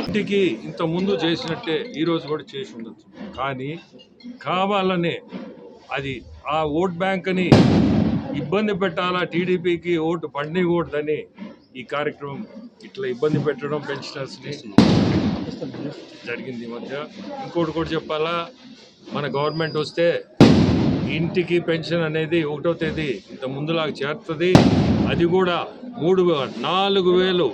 ఇంటికి ఇంత ముందు చేసినట్టే ఈరోజు కూడా చేసి ఉండొచ్చు. కానీ కావాలనే అది ఆ ఓట్ బ్యాంక్ అని ఇబ్బంది పెట్టాలా టీడీపీకి ఓటు పండికూడదని ఈ కార్యక్రమం ఇట్లా ఇబ్బంది పెట్టడం పెన్షనర్స్ని జరిగింది ఈ మధ్య. ఇంకోటి కూడా చెప్పాలా మన గవర్నమెంట్ వస్తే ఇంటికి పెన్షన్ అనేది ఒకటో తేదీ ఇంత ముందులాగా చేరుతుంది. అది కూడా మూడు నాలుగు వేలు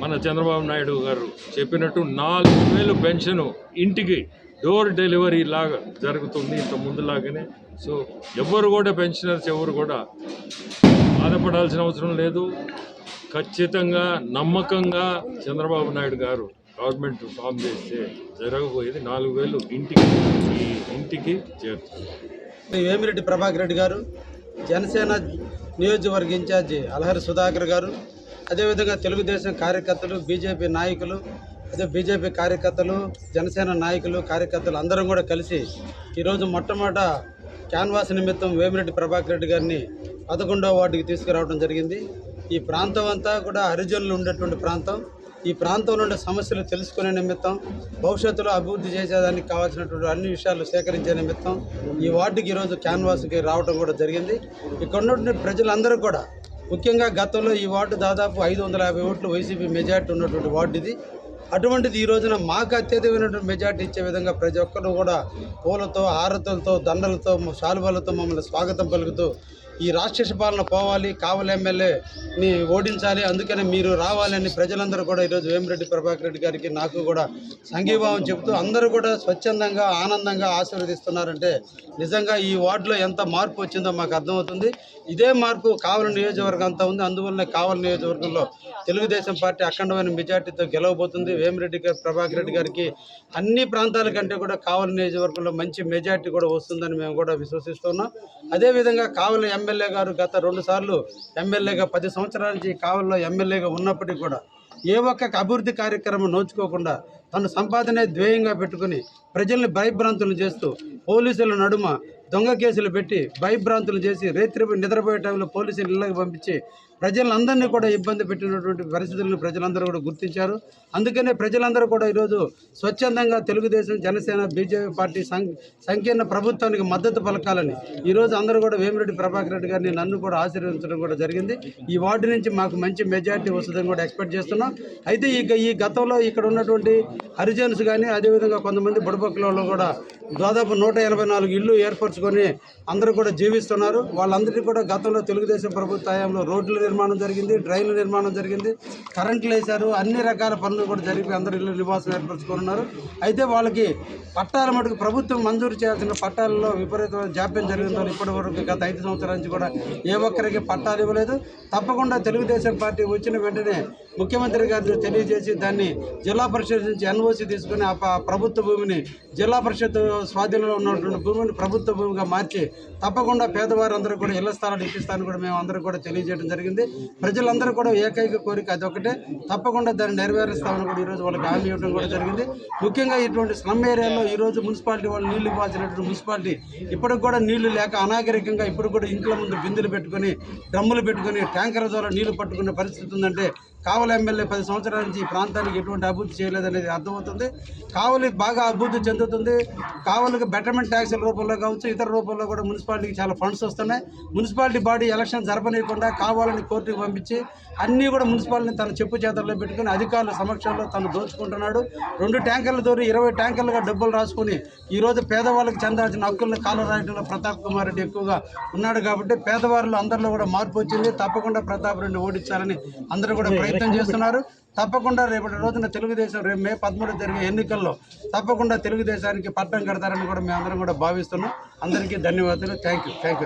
మన చంద్రబాబు నాయుడు గారు చెప్పినట్టు నాలుగు వేలు పెన్షన్ ఇంటికి డోర్ డెలివరీ లాగా జరుగుతుంది ఇంత ముందులాగానే. సో ఎవరు కూడా పెన్షనర్స్ ఎవరు కూడా బాధపడాల్సిన అవసరం లేదు. ఖచ్చితంగా నమ్మకంగా చంద్రబాబు నాయుడు గారు గవర్నమెంట్ ఫామ్ చేస్తే జరగబోయేది నాలుగు వేలు ఇంటికి ఈ ఇంటికి చేరుతుంది. వేమిరెడ్డి ప్రభాకర్ రెడ్డి గారు జనసేన నియోజకవర్గ ఇన్ఛార్జి అలహరి సుధాకర్ గారు అదేవిధంగా తెలుగుదేశం కార్యకర్తలు బీజేపీ నాయకులు అదే బీజేపీ కార్యకర్తలు జనసేన నాయకులు కార్యకర్తలు అందరం కూడా కలిసి ఈరోజు మొట్టమొదట క్యాన్వాస్ నిమిత్తం వేమిరెడ్డి ప్రభాకర్ రెడ్డి గారిని పదకొండవ వార్డుకి తీసుకురావడం జరిగింది. ఈ ప్రాంతం అంతా కూడా హరిజనులు ఉండేటువంటి ప్రాంతం. ఈ ప్రాంతంలో ఉండే సమస్యలు తెలుసుకునే నిమిత్తం భవిష్యత్తులో అభివృద్ధి చేసేదానికి కావాల్సినటువంటి అన్ని విషయాలు సేకరించే నిమిత్తం ఈ వార్డుకి ఈరోజు క్యాన్వాస్కి రావడం కూడా జరిగింది. ఇక్కడ ఉన్నటువంటి ప్రజలందరూ కూడా ముఖ్యంగా గతంలో ఈ వార్డు దాదాపు ఐదు వందల యాభై ఓట్లు వైసీపీ మెజార్టీ ఉన్నటువంటి వార్డు ఇది. అటువంటిది ఈ రోజున మాకు అత్యధికమైనటువంటి మెజార్టీ ఇచ్చే విధంగా ప్రతి ఒక్కరు కూడా పూలతో హారతులతో దండలతో శాలువాలతో మమ్మల్ని స్వాగతం పలుకుతూ ఈ రాక్షస పాలన పోవాలి కావలి ఎమ్మెల్యేని ఓడించాలి అందుకనే మీరు రావాలని ప్రజలందరూ కూడా ఈరోజు వేమిరెడ్డి ప్రభాకర్ రెడ్డి గారికి నాకు కూడా సంఘీభావం చెబుతూ అందరూ కూడా స్వచ్ఛందంగా ఆనందంగా ఆశీర్వదిస్తున్నారంటే నిజంగా ఈ వార్డులో ఎంత మార్పు వచ్చిందో మాకు అర్థమవుతుంది. ఇదే మార్పు కావలి నియోజకవర్గం అంతా ఉంది. అందువల్ల కావలి నియోజకవర్గంలో తెలుగుదేశం పార్టీ అఖండమైన మెజార్టీతో గెలవబోతుంది. వేమిరెడ్డి గారు ప్రభాకర్ రెడ్డి గారికి అన్ని ప్రాంతాల కంటే కూడా కావలి నియోజకవర్గంలో మంచి మెజార్టీ కూడా వస్తుందని మేము కూడా విశ్వసిస్తున్నాం అదేవిధంగా కావలి ఎమ్మెల్యే ఎమ్మెల్యే గారు గత రెండు సార్లు ఎమ్మెల్యేగా పది సంవత్సరాల నుంచి కావల్లో ఎమ్మెల్యేగా ఉన్నప్పటికీ కూడా ఏ ఒక్క అభివృద్ధి కార్యక్రమం నోచుకోకుండా తన సంపాదనే ధ్యేయంగా పెట్టుకుని ప్రజల్ని భయభ్రాంతులు చేస్తూ పోలీసుల నడుమ దొంగ కేసులు పెట్టి భయభ్రాంతులు చేసి రేత్రి నిద్రపోయే టైంలో పోలీసులు ఇళ్ళకి పంపించి ప్రజలందరినీ కూడా ఇబ్బంది పెట్టినటువంటి పరిస్థితులను ప్రజలందరూ కూడా గుర్తించారు. అందుకనే ప్రజలందరూ కూడా ఈరోజు స్వచ్ఛందంగా తెలుగుదేశం జనసేన బీజేపీ పార్టీ సం- సంకీర్ణ ప్రభుత్వానికి మద్దతు పలకాలని ఈరోజు అందరూ కూడా వేమిరెడ్డి ప్రభాకర్ రెడ్డి గారిని నన్ను కూడా ఆశీర్వదించడం కూడా జరిగింది. ఈ వార్డు నుంచి మాకు మంచి మెజార్టీ వస్తుందని కూడా ఎక్స్పెక్ట్ చేస్తున్నాం. అయితే ఈ ఈ గతంలో ఇక్కడ ఉన్నటువంటి హరిజన్స్ కానీ అదేవిధంగా కొంతమంది బుడబక్కల వాళ్ళు కూడా దాదాపు నూట ఎనభై నాలుగు ఇల్లు ఏర్పరచుకొని అందరూ కూడా జీవిస్తున్నారు. వాళ్ళందరికీ కూడా గతంలో తెలుగుదేశం ప్రభుత్వ హయాంలో రోడ్ల నిర్మాణం జరిగింది డ్రైన్ల నిర్మాణం జరిగింది కరెంట్లు వేశారు అన్ని రకాల పనులు కూడా జరిపి అందరూ ఇల్లు నివాసం ఏర్పరచుకున్నారు. అయితే వాళ్ళకి పట్టాల మటుకు ప్రభుత్వం మంజూరు చేయాల్సిన పట్టాలలో విపరీతమైన జాప్యం జరిగిందో ఇప్పటి వరకు గత ఐదు సంవత్సరాల నుంచి కూడా ఏ ఒక్కరికి పట్టాలు ఇవ్వలేదు. తప్పకుండా తెలుగుదేశం పార్టీ వచ్చిన వెంటనే ముఖ్యమంత్రి గారు తెలియజేసి దాన్ని జిల్లా పరిషత్ నుంచి ఎన్ఓసి తీసుకుని ఆ ప్రభుత్వ భూమిని జిల్లా పరిషత్ స్వాధీనంలో ఉన్నటువంటి భూమిని ప్రభుత్వ భూమిగా మార్చి తప్పకుండా పేదవారందరూ కూడా ఇళ్ళ స్థలాలు ఇప్పిస్తానని కూడా మేము అందరూ కూడా తెలియజేయడం జరిగింది. ప్రజలందరూ కూడా ఏకైక కోరిక అదొకటే తప్పకుండా దాన్ని నెరవేరుస్తామని కూడా ఈరోజు వాళ్ళకి హామీ ఇవ్వడం కూడా జరిగింది. ముఖ్యంగా ఇటువంటి స్లమ్ ఏరియాలో ఈరోజు మున్సిపాలిటీ వాళ్ళు నీళ్ళు ఇవ్వాల్సినటువంటి మున్సిపాలిటీ ఇప్పటికి కూడా నీళ్ళు లేక అనాగరికంగా ఇప్పుడు కూడా ఇంట్లో ముందు బిందులు పెట్టుకొని డ్రమ్ములు పెట్టుకొని ట్యాంకర్ ద్వారా నీళ్ళు పట్టుకునే పరిస్థితి ఉందంటే కావలి ఎమ్మెల్యే పది సంవత్సరాల నుంచి ఈ ప్రాంతానికి ఎటువంటి అభివృద్ధి చేయలేదనేది అర్థమవుతుంది. కావలి బాగా అభివృద్ధి చెందుతుంది. కావలికి బెటర్మెంట్ ట్యాక్సుల రూపంలో కావచ్చు ఇతర రూపంలో కూడా మున్సిపాలిటీకి చాలా ఫండ్స్ వస్తున్నాయి. మున్సిపాలిటీ బాడీ ఎలక్షన్ జరపనీయకుండా కావాలని కోర్టుకు పంపించి అన్నీ కూడా మున్సిపాలిటీని తన చెప్పు చేతల్లో పెట్టుకుని అధికారుల సమక్షంలో తను దోచుకుంటున్నాడు. రెండు ట్యాంకర్ల ద్వారా ఇరవై ట్యాంకర్లుగా డబ్బులు రాసుకుని ఈరోజు పేదవాళ్ళకి చెందాల్సిన హక్కులను కాలు రాయడంలో ప్రతాప్ కుమార్ రెడ్డి ఎక్కువగా ఉన్నాడు కాబట్టి పేదవారిలో అందరిలో కూడా మార్పు వచ్చింది. తప్పకుండా ప్రతాప్ రెడ్డి ఓడించాలని అందరూ కూడా ప్రయత్నం ప్రయత్నం చేస్తున్నారు. తప్పకుండా రేపటి రోజున తెలుగుదేశం రేపు మే పదమూడు జరిగే ఎన్నికల్లో తప్పకుండా తెలుగుదేశానికి పట్టం కడతారని కూడా మేము అందరం కూడా భావిస్తున్నాం. అందరికీ ధన్యవాదాలు. Thank you thank you